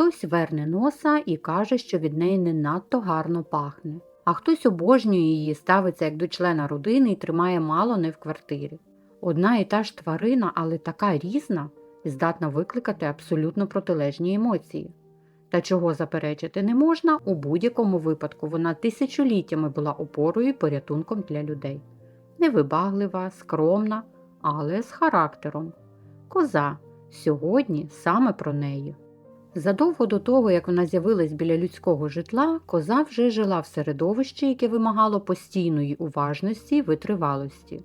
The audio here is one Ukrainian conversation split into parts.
Хтось верне носа і каже, що від неї не надто гарно пахне, а хтось обожнює її, ставиться як до члена родини і тримає мало не в квартирі. Одна і та ж тварина, але така різна, здатна викликати абсолютно протилежні емоції. Та чого заперечити не можна, у будь-якому випадку вона тисячоліттями була опорою і порятунком для людей. Невибаглива, скромна, але з характером. Коза сьогодні саме про неї. Задовго до того, як вона з'явилась біля людського житла, коза вже жила в середовищі, яке вимагало постійної уважності й витривалості.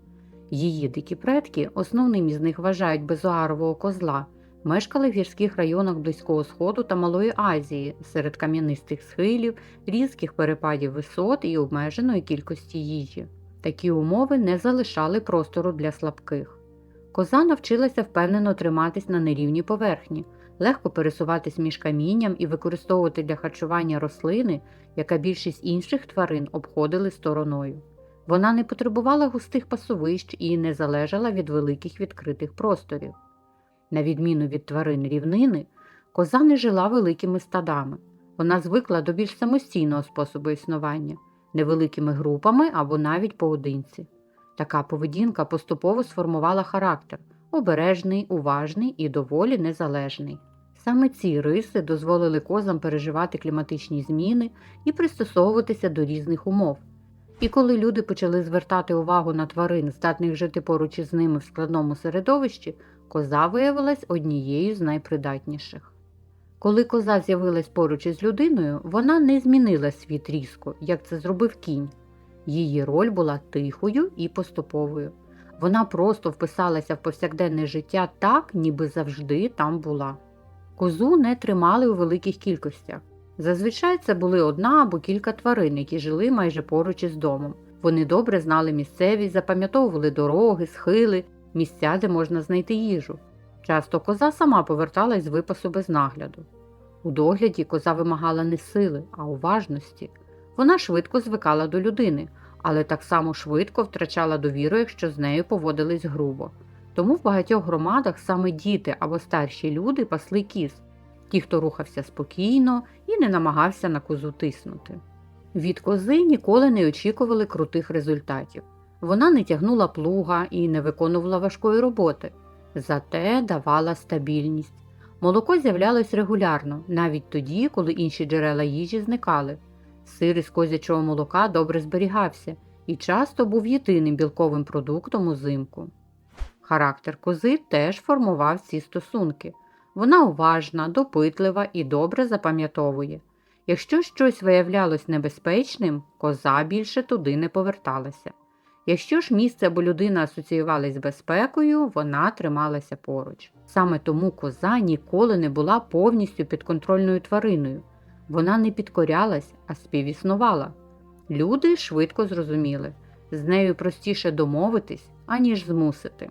Її дикі предки, основним із них вважають безоарового козла, мешкали в гірських районах Близького Сходу та Малої Азії серед кам'янистих схилів, різких перепадів висот і обмеженої кількості їжі. Такі умови не залишали простору для слабких. Коза навчилася впевнено триматись на нерівній поверхні, легко пересуватись між камінням і використовувати для харчування рослини, яка більшість інших тварин обходили стороною. Вона не потребувала густих пасовищ і не залежала від великих відкритих просторів. На відміну від тварин рівнини, коза не жила великими стадами. Вона звикла до більш самостійного способу існування, невеликими групами або навіть поодинці. Така поведінка поступово сформувала характер обережний, уважний і доволі незалежний. Саме ці риси дозволили козам переживати кліматичні зміни і пристосовуватися до різних умов. І коли люди почали звертати увагу на тварин, здатних жити поруч із ними в складному середовищі, коза виявилась однією з найпридатніших. Коли коза з'явилась поруч із людиною, вона не змінила світ різко, як це зробив кінь. Її роль була тихою і поступовою. Вона просто вписалася в повсякденне життя так, ніби завжди там була. Козу не тримали у великих кількостях. Зазвичай це були одна або кілька тварин, які жили майже поруч із домом. Вони добре знали місцевість, запам'ятовували дороги, схили, місця, де можна знайти їжу. Часто коза сама поверталась з випасу без нагляду. У догляді коза вимагала не сили, а уважності. Вона швидко звикала до людини, але так само швидко втрачала довіру, якщо з нею поводились грубо. Тому в багатьох громадах саме діти або старші люди пасли кіз, ті, хто рухався спокійно і не намагався на козу тиснути. Від кози ніколи не очікували крутих результатів. Вона не тягнула плуга і не виконувала важкої роботи, зате давала стабільність. Молоко з'являлось регулярно, навіть тоді, коли інші джерела їжі зникали. Сир із козячого молока добре зберігався і часто був єдиним білковим продуктом узимку. Характер кози теж формував ці стосунки. Вона уважна, допитлива і добре запам'ятовує. Якщо щось виявлялось небезпечним, коза більше туди не поверталася. Якщо ж місце або людина асоціювалась з безпекою, вона трималася поруч. Саме тому коза ніколи не була повністю підконтрольною твариною. Вона не підкорялась, а співіснувала. Люди швидко зрозуміли, з нею простіше домовитись, аніж змусити.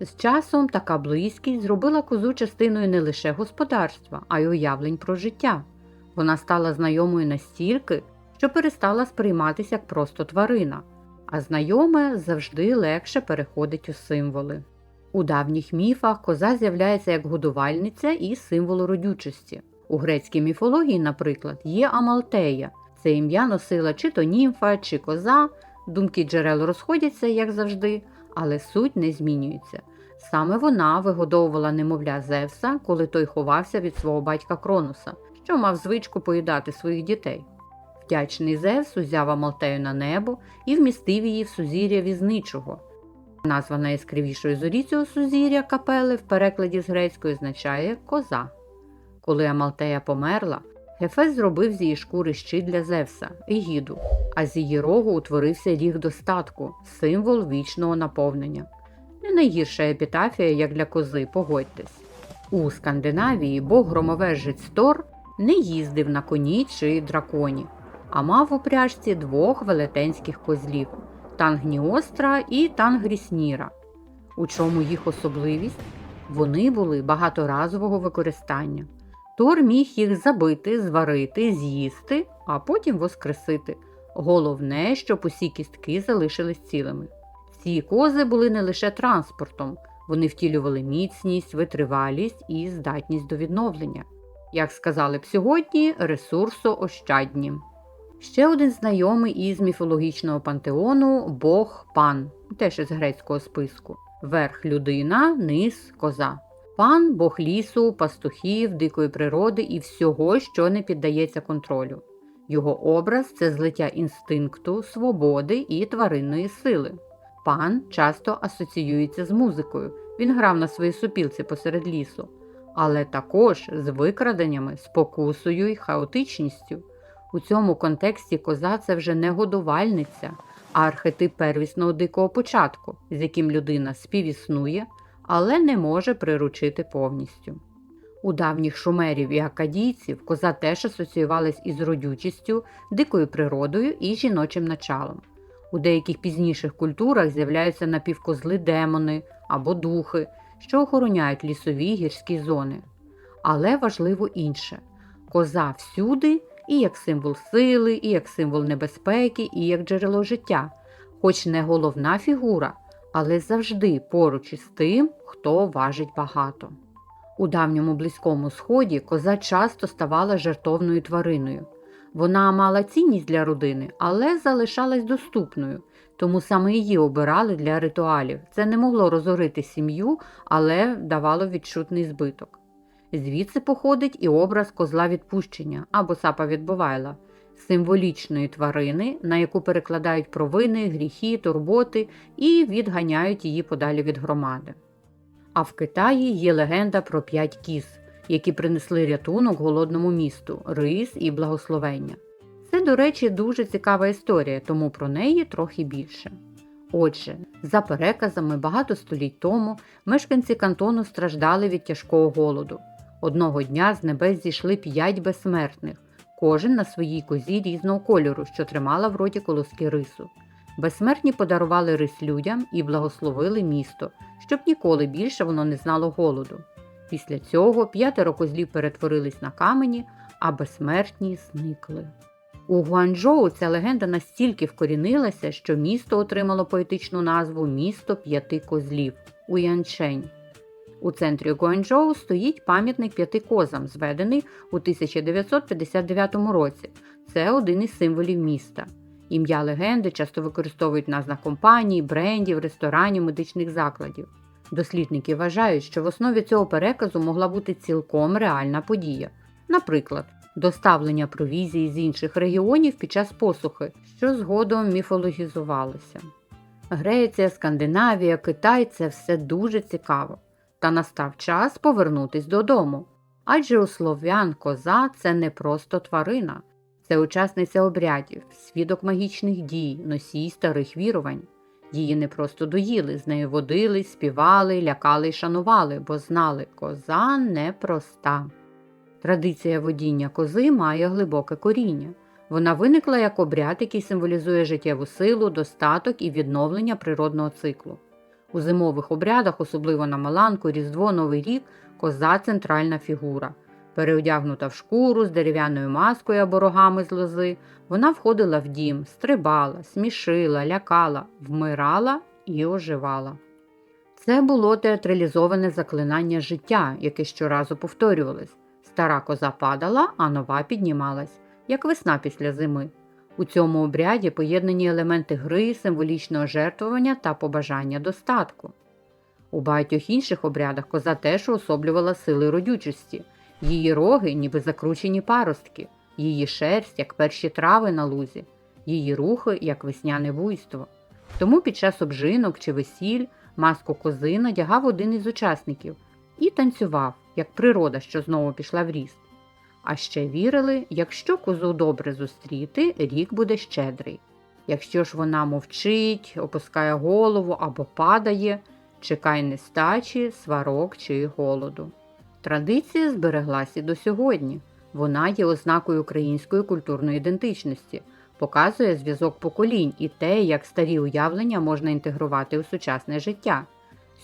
З часом така близькість зробила козу частиною не лише господарства, а й уявлень про життя. Вона стала знайомою настільки, що перестала сприйматися як просто тварина, а знайоме завжди легше переходить у символи. У давніх міфах коза з'являється як годувальниця і символ родючості. У грецькій міфології, наприклад, є Амалтея. Це ім'я носила чи то німфа, чи коза. Думки джерел розходяться, як завжди, але суть не змінюється. Саме вона вигодовувала немовля Зевса, коли той ховався від свого батька Кронуса, що мав звичку поїдати своїх дітей. Вдячний Зевс узяв Амалтею на небо і вмістив її в сузір'я візничого. Назва найяскравішої зорі цього сузір'я капели в перекладі з грецької означає коза. Коли Амалтея померла, Гефес зробив з її шкури щит для Зевса, Егіду, а з її рогу утворився ріг достатку, символ вічного наповнення. Не найгірша епітафія, як для кози, погодьтесь. У Скандинавії бог громовержець Тор не їздив на коні чи драконі, а мав у пряжці двох велетенських козлів Тангніостра і Тангрісніра. У чому їх особливість? Вони були багаторазового використання. Тор міг їх забити, зварити, з'їсти, а потім воскресити. Головне, щоб усі кістки залишились цілими. Ці кози були не лише транспортом, вони втілювали міцність, витривалість і здатність до відновлення. Як сказали б сьогодні, ресурсоощадні. Ще один знайомий із міфологічного пантеону Бог пан, теж із грецького списку. Верх людина, низ коза. Пан Бог лісу, пастухів, дикої природи і всього, що не піддається контролю. Його образ це злиття інстинкту, свободи і тваринної сили. Пан часто асоціюється з музикою. Він грав на своїй супілці посеред лісу, але також з викраденнями, спокусою і хаотичністю. У цьому контексті коза це вже не годувальниця, а архетип первісного дикого початку, з яким людина співіснує, але не може приручити повністю. У давніх шумерів і акадійців коза теж асоціювалась із родючістю, дикою природою і жіночим началом. У деяких пізніших культурах з'являються напівкозли демони або духи, що охороняють лісові гірські зони. Але важливо інше коза всюди і як символ сили, і як символ небезпеки, і як джерело життя, хоч не головна фігура, але завжди поруч із тим, хто важить багато. У давньому близькому сході коза часто ставала жертовною твариною. Вона мала цінність для родини, але залишалась доступною, тому саме її обирали для ритуалів. Це не могло розорити сім'ю, але давало відчутний збиток. Звідси походить і образ козла відпущення або сапа відбувайла, символічної тварини, на яку перекладають провини, гріхи, турботи і відганяють її подалі від громади. А в Китаї є легенда про п'ять кіз, які принесли рятунок голодному місту, рис і благословення. Це, до речі, дуже цікава історія, тому про неї трохи більше. Отже, за переказами багато століть тому мешканці кантону страждали від тяжкого голоду. Одного дня з небес зійшли п'ять безсмертних, кожен на своїй козі різного кольору, що тримала в роті колоски рису. Безсмертні подарували рис людям і благословили місто, щоб ніколи більше воно не знало голоду. Після цього п'ятеро козлів перетворились на камені, а безсмертні зникли. У Гуанчжоу ця легенда настільки вкорінилася, що місто отримало поетичну назву Місто п'яти козлів Уянчень. У центрі Гуанчжоу стоїть пам'ятник п'яти козам, зведений у 1959 році. Це один із символів міста. Ім'я легенди часто використовують назвах компаній, брендів, ресторанів, медичних закладів. Дослідники вважають, що в основі цього переказу могла бути цілком реальна подія. Наприклад, доставлення провізії з інших регіонів під час посухи, що згодом міфологізувалося. Греція, Скандинавія, Китай це все дуже цікаво. Та настав час повернутись додому. Адже у слов'ян коза це не просто тварина, це учасниця обрядів, свідок магічних дій, носій старих вірувань. Її не просто доїли, з нею водили, співали, лякали й шанували, бо знали, коза непроста. Традиція водіння кози має глибоке коріння. Вона виникла як обряд, який символізує життєву силу, достаток і відновлення природного циклу. У зимових обрядах, особливо на Маланку, Різдво, Новий рік, коза центральна фігура. Переодягнута в шкуру з дерев'яною маскою або рогами з лози, вона входила в дім, стрибала, смішила, лякала, вмирала і оживала. Це було театралізоване заклинання життя, яке щоразу повторювалось. Стара коза падала, а нова піднімалась, як весна після зими. У цьому обряді поєднані елементи гри, символічного жертвування та побажання достатку. У багатьох інших обрядах коза теж уособлювала сили родючості, її роги, ніби закручені паростки, її шерсть, як перші трави на лузі, її рухи, як весняне буйство. Тому під час обжинок чи весіль маску кози надягав один із учасників і танцював, як природа, що знову пішла в ріст. А ще вірили, якщо козу добре зустріти, рік буде щедрий. Якщо ж вона мовчить, опускає голову або падає, чекай нестачі, сварок чи голоду. Традиція збереглася до сьогодні. Вона є ознакою української культурної ідентичності, показує зв'язок поколінь і те, як старі уявлення можна інтегрувати у сучасне життя.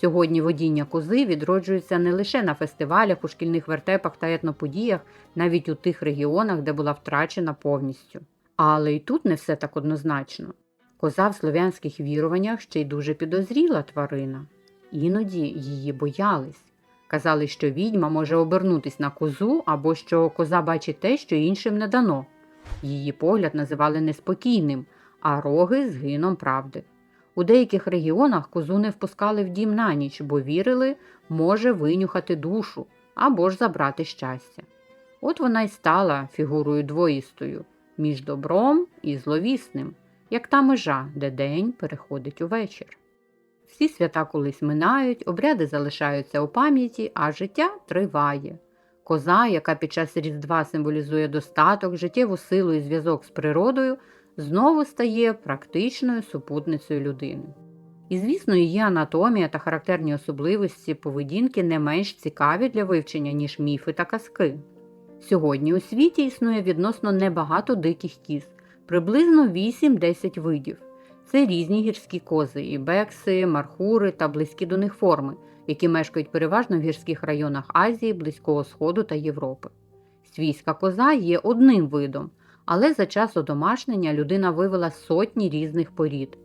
Сьогодні водіння кози відроджується не лише на фестивалях, у шкільних вертепах та етноподіях, навіть у тих регіонах, де була втрачена повністю. Але й тут не все так однозначно. Коза в слов'янських віруваннях ще й дуже підозріла тварина. Іноді її боялись. Казали, що відьма може обернутись на козу або що коза бачить те, що іншим не дано. Її погляд називали неспокійним, а роги згином правди. У деяких регіонах козу не впускали в дім на ніч, бо вірили, може винюхати душу або ж забрати щастя. От вона й стала фігурою двоїстою між добром і зловісним, як та межа, де день переходить у вечір. Всі свята колись минають, обряди залишаються у пам'яті, а життя триває. Коза, яка під час Різдва символізує достаток, життєву силу і зв'язок з природою, знову стає практичною супутницею людини. І, звісно, її анатомія та характерні особливості поведінки не менш цікаві для вивчення, ніж міфи та казки. Сьогодні у світі існує відносно небагато диких кіз, приблизно 8-10 видів. Це різні гірські кози, ібекси, мархури та близькі до них форми, які мешкають переважно в гірських районах Азії, Близького Сходу та Європи. Свійська коза є одним видом, але за час одомашнення людина вивела сотні різних порід.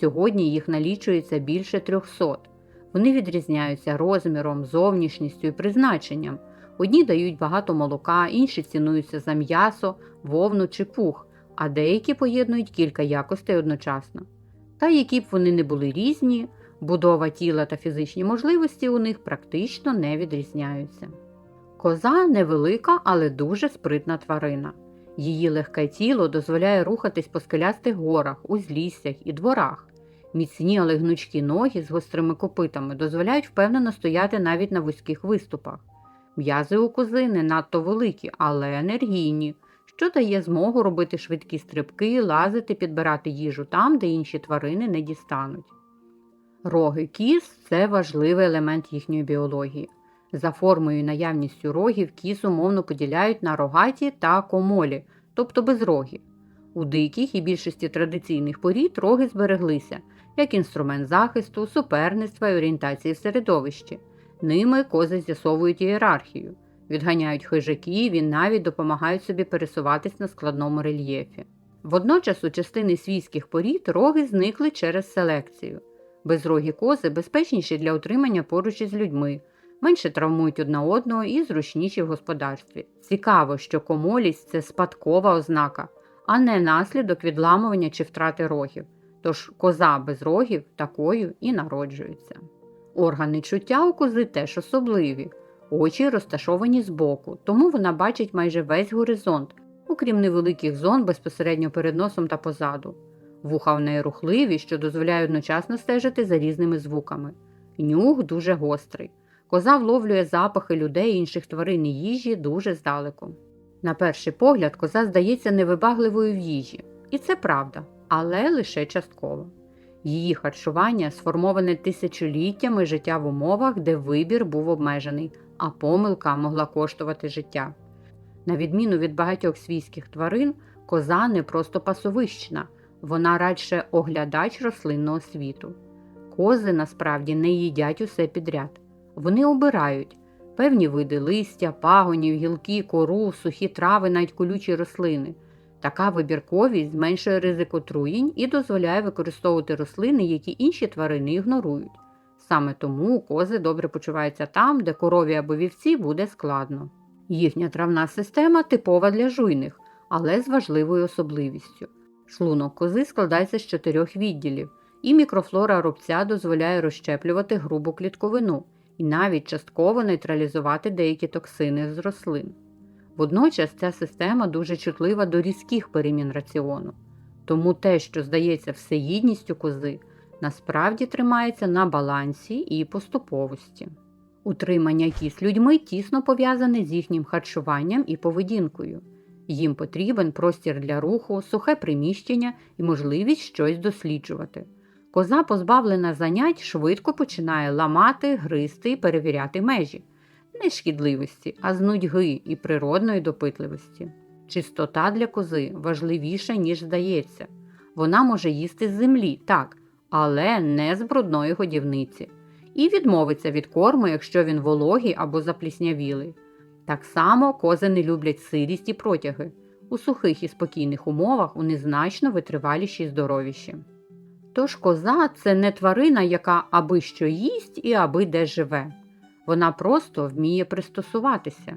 Сьогодні їх налічується більше 300. Вони відрізняються розміром, зовнішністю і призначенням. Одні дають багато молока, інші цінуються за м'ясо, вовну чи пух, а деякі поєднують кілька якостей одночасно. Та які б вони не були різні, будова тіла та фізичні можливості у них практично не відрізняються. Коза невелика, але дуже спритна тварина. Її легке тіло дозволяє рухатись по скелястих горах, узліссях і дворах. Міцні, але гнучкі ноги з гострими копитами дозволяють впевнено стояти навіть на вузьких виступах. М'язи у кози не надто великі, але енергійні, що дає змогу робити швидкі стрибки, лазити, підбирати їжу там, де інші тварини не дістануть. Роги кіз це важливий елемент їхньої біології. За формою і наявністю рогів кіз умовно поділяють на рогаті та комолі, тобто безрогі. У диких і більшості традиційних порід роги збереглися як інструмент захисту, суперництва і орієнтації в середовищі. Ними кози з'ясовують ієрархію, відганяють хижаків і навіть допомагають собі пересуватись на складному рельєфі. Водночас у частини свійських порід роги зникли через селекцію. Безрогі кози безпечніші для утримання поруч із людьми, менше травмують одна одного і зручніші в господарстві. Цікаво, що комолість це спадкова ознака, а не наслідок відламування чи втрати рогів. Тож коза без рогів такою і народжується. Органи чуття у кози теж особливі. Очі розташовані збоку, тому вона бачить майже весь горизонт, окрім невеликих зон безпосередньо перед носом та позаду. Вуха в неї рухливі, що дозволяє одночасно стежити за різними звуками. Нюх дуже гострий. Коза вловлює запахи людей і інших тварин і їжі дуже здалеку. На перший погляд, коза здається невибагливою в їжі, і це правда, але лише частково. Її харчування сформоване тисячоліттями життя в умовах, де вибір був обмежений, а помилка могла коштувати життя. На відміну від багатьох свійських тварин, коза не просто пасовищна, вона радше оглядач рослинного світу. Кози насправді не їдять усе підряд. Вони обирають певні види листя, пагонів, гілки, кору, сухі трави, навіть колючі рослини. Така вибірковість зменшує ризик отруєнь і дозволяє використовувати рослини, які інші тварини ігнорують. Саме тому кози добре почуваються там, де корові або вівці буде складно. Їхня травна система типова для жуйних, але з важливою особливістю. Шлунок кози складається з чотирьох відділів, і мікрофлора рубця дозволяє розщеплювати грубу клітковину і навіть частково нейтралізувати деякі токсини з рослин. Водночас ця система дуже чутлива до різких перемін раціону, тому те, що здається всеїдністю кози, насправді тримається на балансі і поступовості. Утримання кіз людьми тісно пов'язане з їхнім харчуванням і поведінкою. Їм потрібен простір для руху, сухе приміщення і можливість щось досліджувати. Коза, позбавлена занять, швидко починає ламати, гризти і перевіряти межі не шкідливості, а з нудьги і природної допитливості. Чистота для кози важливіша, ніж здається. Вона може їсти з землі, так, але не з брудної годівниці, і відмовиться від корму, якщо він вологий або запліснявілий. Так само кози не люблять сирість і протяги. У сухих і спокійних умовах вони значно витриваліші і здоровіші. Тож коза це не тварина, яка аби що їсть і аби де живе. Вона просто вміє пристосуватися.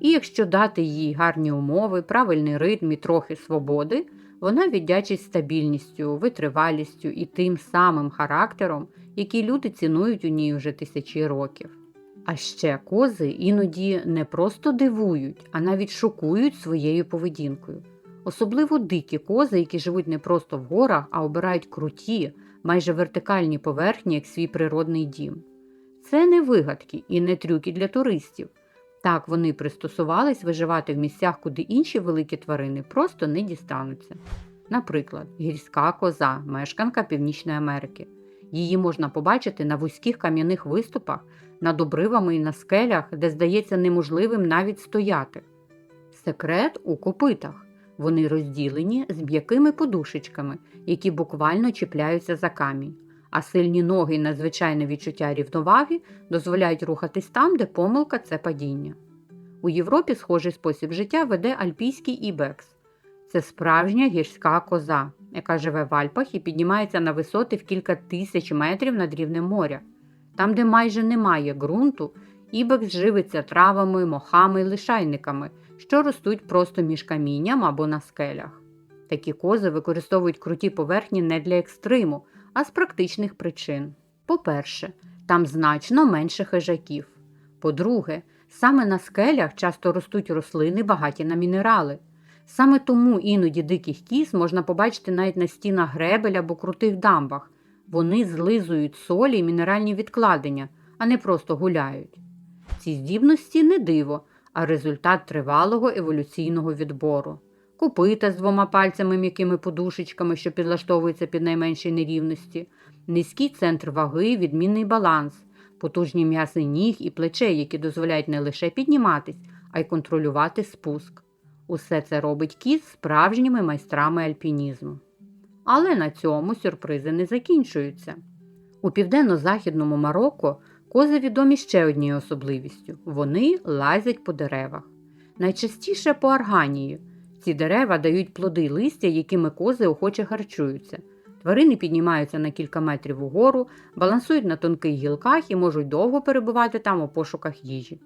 І якщо дати їй гарні умови, правильний ритм і трохи свободи, вона віддячить стабільністю, витривалістю і тим самим характером, який люди цінують у ній уже тисячі років. А ще кози іноді не просто дивують, а навіть шокують своєю поведінкою. Особливо дикі кози, які живуть не просто в горах, а обирають круті, майже вертикальні поверхні як свій природний дім. Це не вигадки і не трюки для туристів. Так вони пристосувались виживати в місцях, куди інші великі тварини просто не дістануться. Наприклад, гірська коза, мешканка Північної Америки. Її можна побачити на вузьких кам'яних виступах, над обривами і на скелях, де здається неможливим навіть стояти. Секрет у копитах. Вони розділені з м'якими подушечками, які буквально чіпляються за камінь, а сильні ноги і надзвичайне відчуття рівноваги дозволяють рухатись там, де помилка це падіння. У Європі схожий спосіб життя веде альпійський ібекс. Це справжня гірська коза, яка живе в Альпах і піднімається на висоти в кілька тисяч метрів над рівнем моря. Там, де майже немає ґрунту, ібекс живиться травами, мохами і лишайниками, що ростуть просто між камінням або на скелях. Такі кози використовують круті поверхні не для екстриму, а з практичних причин. По-перше, там значно менше хижаків. По-друге, саме на скелях часто ростуть рослини, багаті на мінерали. Саме тому іноді диких кіз можна побачити навіть на стінах гребель або крутих дамбах. Вони злизують солі і мінеральні відкладення, а не просто гуляють. Ці здібності не диво, а результат тривалого еволюційного відбору. Копита з двома пальцями м'якими подушечками, що підлаштовуються під найменші нерівності, низький центр ваги, відмінний баланс, потужні м'яси ніг і плечей, які дозволяють не лише підніматись, а й контролювати спуск. Усе це робить кіт справжніми майстрами альпінізму. Але на цьому сюрпризи не закінчуються. У південно-західному Марокко кози відомі ще однією особливістю вони лазять по деревах. Найчастіше по арганії. Ці дерева дають плоди й листя, якими кози охоче харчуються. Тварини піднімаються на кілька метрів угору, балансують на тонких гілках і можуть довго перебувати там у пошуках їжі.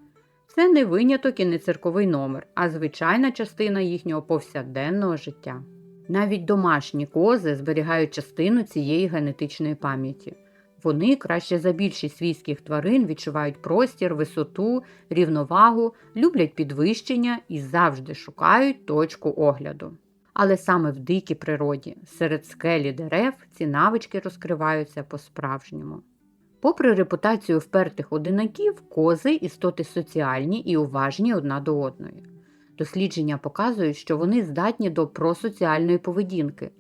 Це не виняток і не цирковий номер, а звичайна частина їхнього повсякденного життя. Навіть домашні кози зберігають частину цієї генетичної пам'яті. Вони краще за більшість свійських тварин відчувають простір, висоту, рівновагу, люблять підвищення і завжди шукають точку огляду. Але саме в дикій природі, серед скелі дерев, ці навички розкриваються по-справжньому. Попри репутацію впертих одинаків, кози істоти соціальні і уважні одна до одної. Дослідження показують, що вони здатні до просоціальної поведінки,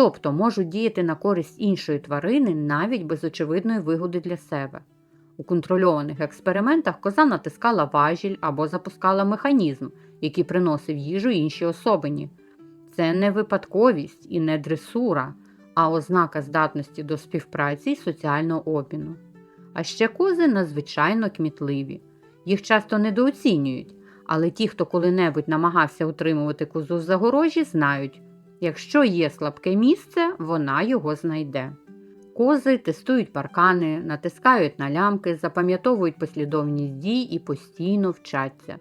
тобто можуть діяти на користь іншої тварини навіть без очевидної вигоди для себе. У контрольованих експериментах коза натискала важіль або запускала механізм, який приносив їжу іншій особині. Це не випадковість і не дресура, а ознака здатності до співпраці і соціального обміну. А ще кози надзвичайно кмітливі. Їх часто недооцінюють, але ті, хто коли-небудь намагався утримувати козу в загорожі, знають, якщо є слабке місце, вона його знайде. Кози тестують паркани, натискають на лямки, запам'ятовують послідовність дій і постійно вчаться.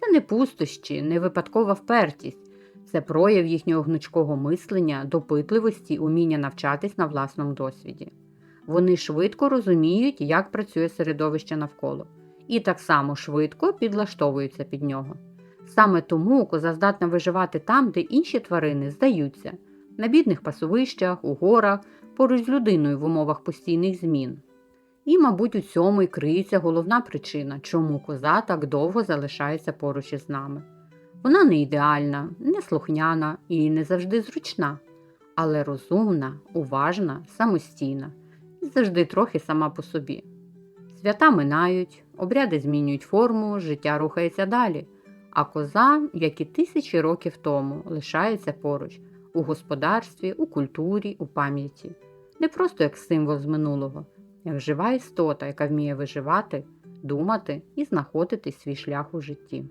Це не пустощі, не випадкова впертість, це прояв їхнього гнучкого мислення, допитливості, уміння навчатись на власному досвіді. Вони швидко розуміють, як працює середовище навколо, і так само швидко підлаштовуються під нього. Саме тому коза здатна виживати там, де інші тварини здаються, на бідних пасовищах, у горах, поруч з людиною в умовах постійних змін. І, мабуть, у цьому й криється головна причина, чому коза так довго залишається поруч із нами. Вона не ідеальна, не слухняна і не завжди зручна, але розумна, уважна, самостійна і завжди трохи сама по собі. Свята минають, обряди змінюють форму, життя рухається далі, а коза, як і тисячі років тому, лишається поруч у господарстві, у культурі, у пам'яті, не просто як символ з минулого, як жива істота, яка вміє виживати, думати і знаходити свій шлях у житті.